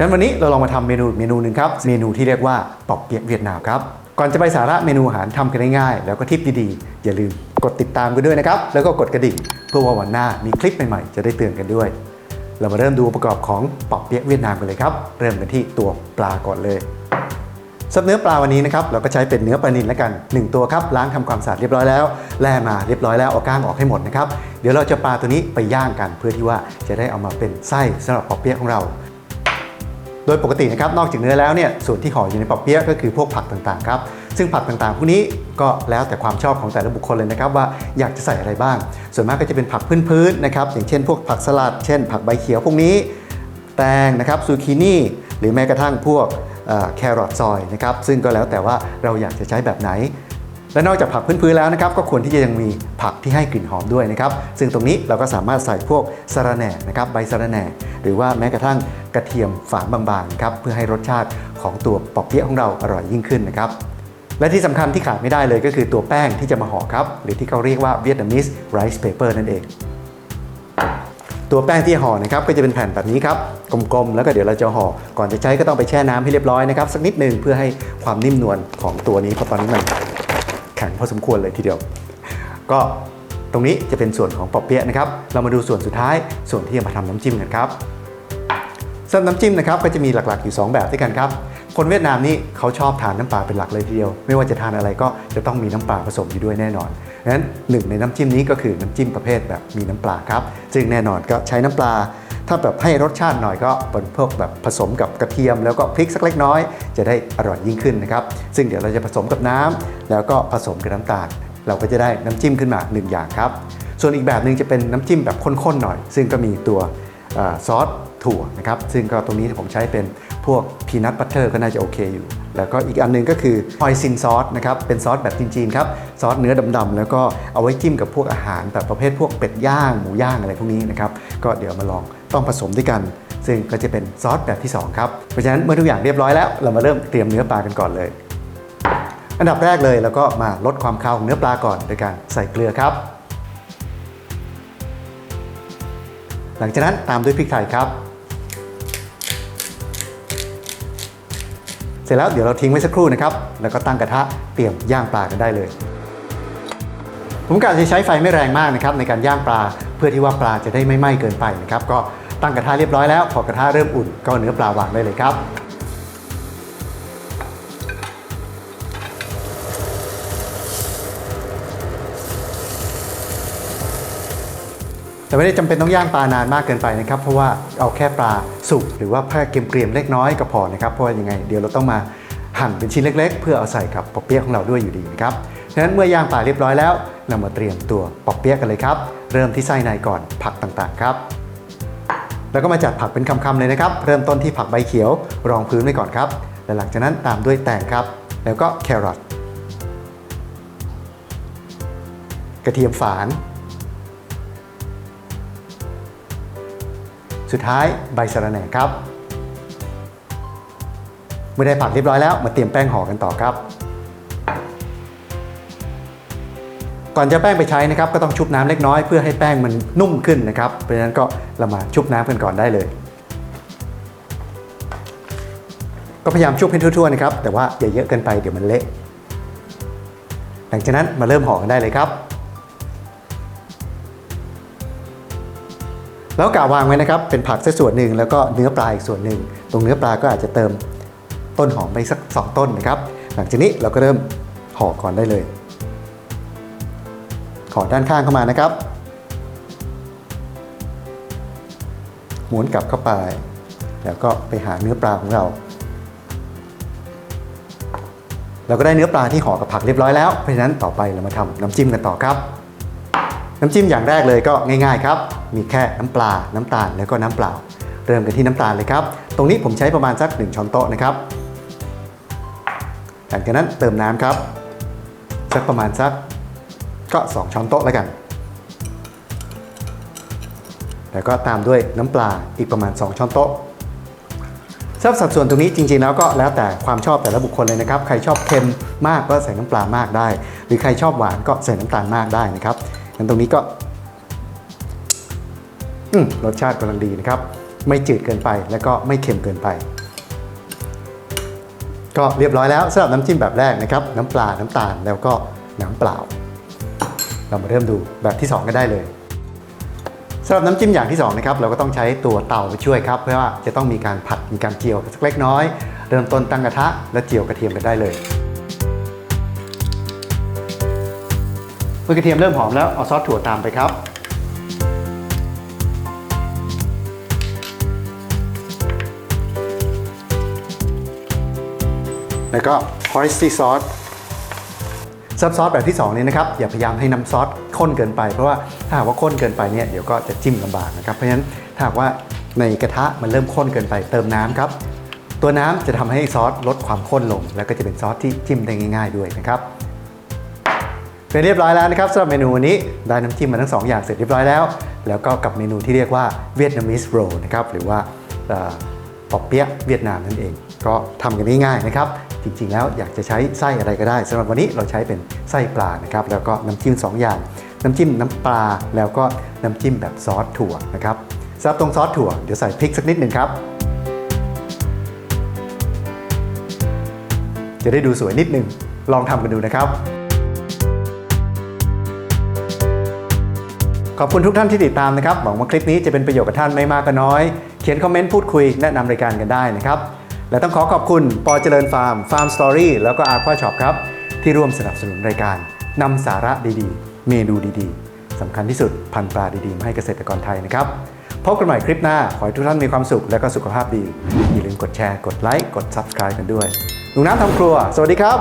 ดังนั้นวันนี้เราลองมาทำเมนูเมนูหนึ่งครับ เมนูที่เรียกว่าปอกเปี๊ยะเวียดนามครับ ก่อนจะไปสาระเมนูอาหารทำกันง่ายๆแล้วก็ทิปดีๆ อย่าลืมกดติดตามกันด้วยนะครับ แล้วก็กดกระดิ่งเพื่อว่าวันหน้ามีคลิปใหม่ๆ จะได้เตือนกันด้วย เรามาเริ่มดูประกอบของปอกเปี๊ยะเวียดนามกันเลยครับ เริ่มกันที่ตัวปลาก่อนเลยสำหรับเนื้อปลาวันนี้นะครับเราก็ใช้เป็นเนื้อปลานิลแล้วกัน 1 ตัวครับล้างทำความสะอาดเรียบร้อยแล้วแล่มาเรียบร้อยแล้วเอาก้างออกให้หมดนะครับเดี๋ยวเราจะปลาตัวนี้ไปย่างกัน เพื่อที่ว่าจะได้เอามาเป็นไส้สำหรับปอเปี๊ยะของเรา ดยปกตินะครับนอกจากเนื้อแล้วเนี่ยส่วนที่ห่ออยู่ในปอเปี๊ยะก็คือพวกผักต่างๆครับซึ่งผักต่างๆพวกนี้ก็แล้วแต่ความชอบของแต่ละบุคคลเลยนะครับว่าอยากจะใส่อะไรบ้าง ส่วนมากก็จะเป็นผักพื้นๆนะครับอย่างเช่น พวกผักสลัด เช่น ผักใบเขียวพวกนี้ แตงนะครับซูกินี่หรือแม้กระทั่งพวกแครอทซอยนะครับซึ่งก็แล้วแต่ว่าเราอยากจะใช้แบบไหน และนอกจากผักพื้นๆแล้วนะครับก็ควรที่จะยังมีผักที่ให้กลิ่นหอมด้วยนะครับซึ่งตรงนี้เราก็สามารถใส่พวกสะระแหน่นะครับใบสะระแหน่ หรือว่าแม้กระทั่งกระเทียมฝานบางๆครับเพื่อให้รสชาติของตัวปอกเปี๊ยะของเราอร่อยยิ่งขึ้นนะครับและที่สำคัญที่ขาดไม่ได้เลยก็คือตัวแป้งที่จะมาห่อครับ หรือที่เขาเรียกว่าเวียดนามิสไรซ์เพเปอร์นั่นเอง ตัวแป้งที่ห่อนะครับก็จะเป็นแผ่นแบบนี้ครับกลมๆ แล้วก็เดี๋ยวเราจะห่อก่อนจะใช้ก็ต้องไปแช่น้ำให้เรียบร้อยนะครับสักนิดหนึ่งเพื่อให้ความนิ่มนวลของตัวนี้เพราะตอนนี้มัน แข็งพอสมควรเลยทีเดียว ก็ตรงนี้จะเป็นส่วนของปอเปี๊ยะนะครับ เรามาดูส่วนสุดท้ายส่วนที่จะมาทำน้ำจิ้มกันครับสำหรับน้ำจิ้มนะครับก็จะมีหลักๆอยู่ 2 แบบด้วยกันครับ คนเวียดนามนี่เขาชอบทานน้ำปลาเป็นหลักเลยทีเดียว ไม่ว่าจะทานอะไรก็จะต้องมีน้ำปลาผสมอยู่ด้วยแน่นอนดังนั้นหนึ่งในน้ำจิ้มนี้ก็คือน้ำจิ้มประเภทแบบมีน้ำปลาครับซึ่งแน่นอนก็ใช้น้ำปลา ถ้าแบบให้รสชาติหน่อยก็เป็นพวกแบบผสมกับกระเทียม แล้วก็พริกสักเล็กน้อย จะได้อร่อยยิ่งขึ้นนะครับ ซึ่งเดี๋ยวเราจะผสมกับน้ำแล้วก็ผสมกับน้ำตาล เราก็จะได้น้ำจิ้มขึ้นมาหนึ่งอย่างครับ ส่วนอีกแบบหนึ่งจะเป็นน้ำจิ้มแบบข้นๆหน่อย ซึ่งก็มีตัวอซอสถั่วนะครับ ซึ่งก็ตรงนี้ผมใช้เป็นพวกพีนัทบัตเตอร์ก็น่าจะโอเคอยู่ แล้วก็อีกอันหนึงก็คือฮอยซินซอสนะครับ เป็นซอสแบบจีนๆครับ ซอสเนื้อดำๆ แล้วก็เอาไว้จิ้มกับพวกอาหารแบบประเภทพวกเป็ดย่าง หมูย่างอะไรพวกนี้นะครับ ก็เดี๋ยวมาลอง ต้องผสมด้วยกัน ซึ่งก็จะเป็นซอสแบบที่สองครับ เพราะฉะนั้นเมื่อทุกอย่างเรียบร้อยแล้ว เรามาเริ่มเตรียมเนื้อปลากันก่อนเลย อันดับแรกเลยแล้วก็มาลดความคาวของเนื้อปลาก่อนโดยการใส่เกลือครับ หลังจากนั้นตามด้วยพริกไทยครับ เสร็จแล้วเดี๋ยวเราทิ้งไว้สักครู่นะครับ แล้วก็ตั้งกระทะเตรียมย่างปลากันได้เลยผมกะจะใช้ไฟไม่แรงมากนะครับในการย่างปลาเพื่อที่ว่าปลาจะได้ไม่ไหม้เกินไปนะครับ ก็ ตั้งกระทะเรียบร้อยแล้วพอกระทะเริ่มอุ่นก็เอาเนื้อปลาวางได้เลยครับแต่ไม่ได้จำเป็นต้องย่างปลานานมากเกินไปนะครับ เพราะว่าเอาแค่ปลาสุกหรือว่าแค่เกรียมๆเล็กน้อยก็พอนะครับเพราะว่ายังไงเดี๋ยวเราต้องมาหั่นเป็นชิ้นเล็ก ๆ เพื่อเอาใส่กับปอเปี๊ยะของเราด้วยอยู่ดีนะครับดังนั้นเมื่อย่างปลาเรียบร้อยแล้ว เรามาเตรียมตัวปอเปี๊ยะกันเลยครับ เริ่มที่ไส้ในก่อนผักต่างๆครับ แล้วก็มาจัดผักเป็นคำๆเลยนะครับ เริ่มต้นที่ผักใบเขียว รองพื้นไว้ก่อนครับ และหลังจากนั้นตามด้วยแตงครับ แล้วก็แครอท กระเทียมฝาน สุดท้ายใบสะระแหน่ครับ เมื่อได้ผักเรียบร้อยแล้วมาเตรียมแป้งห่อกันต่อครับ ก่อนจะแป้งไปใช้นะครับก็ต้องชุบน้ำเล็กน้อยเพื่อให้แป้งมันนุ่มขึ้นนะครับเพราะฉะนั้นก็เรามาชุบน้ำกันก่อนได้เลย ก็พยายามชุบให้ทั่วๆนะครับแต่ว่าอย่าเยอะเกินไปเดี๋ยวมันเละหลังจากนั้นมาเริ่มห่อกันได้เลยครับ แล้วกาวางไว้นะครับ เป็นผักสักส่วนหนึ่งแล้วก็เนื้อปลาอีกส่วนหนึ่งตรงเนื้อปลาก็อาจจะเติมต้นหอมไปสัก 2 ต้นนะครับ หลังจากนี้เราก็เริ่มห่อก่อนได้เลย ห่อด้านข้างเข้ามานะครับหมุนกลับเข้าไป แล้วก็ไปหาเนื้อปลาของเรา เราก็ได้เนื้อปลาที่ห่อกับผักเรียบร้อยแล้ว เพราะฉะนั้นต่อไปเรามาทำน้ำจิ้มกันต่อครับ น้ำจิ้มอย่างแรกเลยก็ง่าย ๆ ครับ มีแค่น้ำปลา น้ำตาลแล้วก็น้ำเปล่า เริ่มกันที่น้ำตาลเลยครับ ตรงนี้ผมใช้ประมาณสัก1ช้อนโต๊ะนะครับหลังจากนั้นเติมน้ำครับสักประมาณสัก ก็ 2 ช้อนโต๊ะแล้วกัน แล้วก็ตามด้วยน้ำปลาอีกประมาณ 2 ช้อนโต๊ะสำหรับสัดส่วนตรงนี้จริงๆแล้วก็แล้วแต่ความชอบแต่ละบุคคลเลยนะครับ ใครชอบเค็มมากก็ใส่น้ำปลามากได้ หรือใครชอบหวานก็ใส่น้ำตาลมากได้นะครับงั้นตรงนี้ก็อืมรสชาติกำลังดีนะครับ ไม่จืดเกินไปและก็ไม่เค็มเกินไป ก็เรียบร้อยแล้วสำหรับน้ำจิ้มแบบแรกนะครับ น้ำปลาน้ำตาลแล้วก็น้ำเปล่า เรามาเริ่มดูแบบที่ 2ก็ได้เลยสำหรับน้ำจิ้มอย่างที่2นะครับเราก็ต้องใช้ตัวเตาไปช่วยครับ เพราะว่าจะต้องมีการผัดมีการเจียวสักเล็กน้อย เริ่มต้นตั้งกระทะและเจียวกระเทียมกันได้เลยเมื่อกระเทียมเริ่มหอมแล้วเอาซอสถั่วตามไปครับแล้วก็ oyster sauce ซับซอสแบบที่2นี้นะครับอย่าพยายามให้น้ำซอสข้นเกินไปเพราะว่าถ้าหากว่าข้นเกินไปเนี่ยเดี๋ยวก็จะจิ้มลำบากนะครับเพราะฉะนั้นถ้าหากว่าในกระทะมันเริ่มข้นเกินไปเติมน้ำครับตัวน้ำจะทำให้ซอสลดความข้นลง แล้วก็จะเป็นซอสที่จิ้มได้ง่าย ๆ ด้วยนะครับเป็นเรียบร้อยแล้วนะครับสำหรับเมนูวันนี้ได้น้ำจิ้มมาทั้งสองอย่างเสร็จเรียบร้อยแล้ว แล้วก็กับเมนูที่เรียกว่าเวียดนามิสโรนะครับหรือว่าเอ่อปอเปี๊ยะเวียดนามนั่นเอง ก็ทำกันง่ายๆนะครับ จริงๆแล้วอยากจะใช้ไส้อะไรก็ได้สำหรับวันนี้เราใช้เป็นไส้ปลานะครับแล้วก็น้ำจิ้มสองอย่าง น้ำจิ้มน้ำปลาแล้วก็น้ำจิ้มแบบซอสถั่วนะครับสำหรับตรงซอสถั่วเดี๋ยวใส่พริกสักนิดหนึ่งครับ จะได้ดูสวยนิดหนึ่งลองทำกันดูนะครับ ขอบคุณทุกท่านที่ติดตามนะครับหวังว่าคลิปนี้จะเป็นประโยชน์กับท่านไม่มากก็น้อย เขียนคอมเมนต์พูดคุยแนะนำรายการกันได้นะครับ และต้องขอขอบคุณปอเจริญฟาร์มฟาร์มสตอรี่แล้วก็อาควาช็อปครับ ที่ร่วมสนับสนุนรายการนำสาระดีๆ เมนูดีๆสำคัญที่สุดพันปลาดีๆมาให้เกษตรกรไทยนะครับพบกันใหม่คลิปหน้า ขอให้ทุกท่านมีความสุขและก็สุขภาพดี อย่าลืมกดแชร์ กดไลค์ กด Subscribe กันด้วยลุงน้ำทำครัว สวัสดีครับ